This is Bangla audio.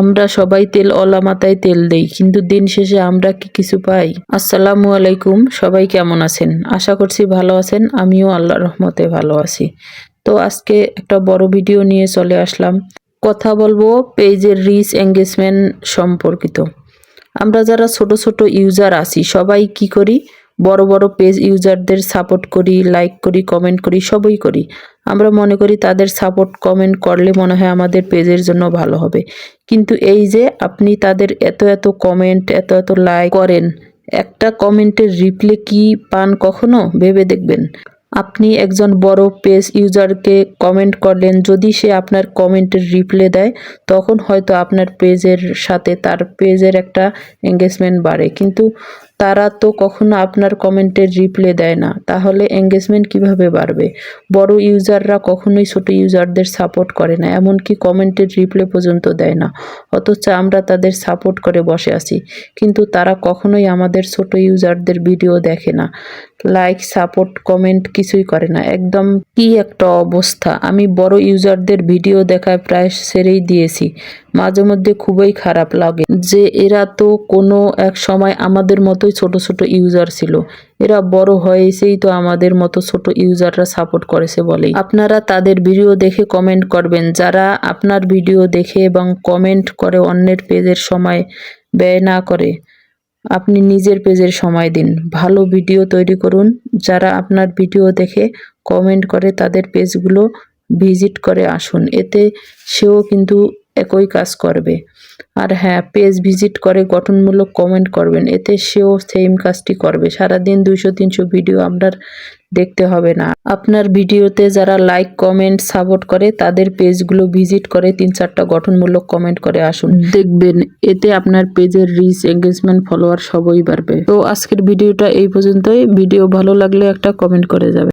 আমরা সবাই তেল অলা মাথায় তেল দেই, কিন্তু দিন শেষে আমরা কি কিছু পাই? আসসালামু আলাইকুম, সবাই কেমন আছেন? আশা করছি ভালো আছেন, আমিও আল্লাহ রহমতে ভালো আছি। তো আজকে একটা বড় ভিডিও নিয়ে চলে আসলাম। কথা বলব পেজের রিচ এঙ্গেজমেন্ট সম্পর্কিত। আমরা যারা ছোট ছোট ইউজার আছি, সবাই কি করি? বড় বড় পেজ ইউজারদের সাপোর্ট করি, লাইক করি, কমেন্ট করি, সবই করি। আমরা মনে করি তাদের সাপোর্ট কমেন্ট করলে মনে হয় আমাদের পেজের জন্য ভালো হবে। কিন্তু এই যে আপনি তাদের এত এত কমেন্ট এত এত লাইক করেন, একটা কমেন্টের রিপ্লে কি পান কখনো? ভেবে দেখবেন। আপনি একজন বড় পেজ ইউজারকে কমেন্ট করলেন, যদি সে আপনার কমেন্টের রিপ্লে দেয়, তখন হয়তো আপনার পেজের সাথে তার পেজের একটা এঙ্গেজমেন্ট বাড়ে। কিন্তু তারা তো কখনো আপনার কমেন্টের রিপ্লে দেয় না। তাহলে এঙ্গেজমেন্ট কীভাবে বাড়বে? বড় ইউজাররা কখনোই ছোট ইউজারদের সাপোর্ট করে না, এমনকি কমেন্টের রিপ্লে পর্যন্ত দেয় না। অথচ আমরা তাদের সাপোর্ট করে বসে আছি। কিন্তু তারা কখনোই আমাদের ছোট ইউজারদের ভিডিও দেখে না। লাইক সাপোর্ট কমেন্ট কিছুই করে না। একদম কি একটা অবস্থা। আমি বড় ইউজারদের ভিডিও দেখায় প্রায় সেরেই দিয়েছি। মাঝে মধ্যে খুবই খারাপ লাগে যে এরা তো কোনো এক সময় আমাদের মতোই ছোট ছোট ইউজার ছিল। এরা বড় হয়েছেই তো আমাদের মতো ছোট ইউজাররা সাপোর্ট করেছে বলেই। আপনারা তাদের ভিডিও দেখে কমেন্ট করবেন। যারা আপনার ভিডিও দেখে এবং কমেন্ট করে অন্যের পেজের সময় ব্যয় না করে, আপনি নিজের পেজের সময় দিন। ভালো ভিডিও তৈরি করুন। যারা আপনার ভিডিও দেখে কমেন্ট করে, তাদের পেজগুলো ভিজিট করে আসুন। এতে সেও কিন্তু একই কাজ করবে। আর হ্যাঁ পেজ ভিজিট করে, গঠনমূলক কমেন্ট করবেন, এতে সেও সেম কাজটি করবে। সারাদিন দুইশো, তিনশো ভিডিও আপনার দেখতে হবে না। আপনার ভিডিওতে যারা লাইক কমেন্ট সাপোর্ট করে, তাদের পেজগুলো ভিজিট করে, তিন চারটা গঠনমূলক কমেন্ট করে আসুন। দেখবেন, এতে আপনার পেজের রিচ এঙ্গেজমেন্ট ফলোয়ার সবই বাড়বে। তো আজকের ভিডিওটা এই পর্যন্তই। ভিডিও ভালো লাগলে একটা কমেন্ট করে যাবে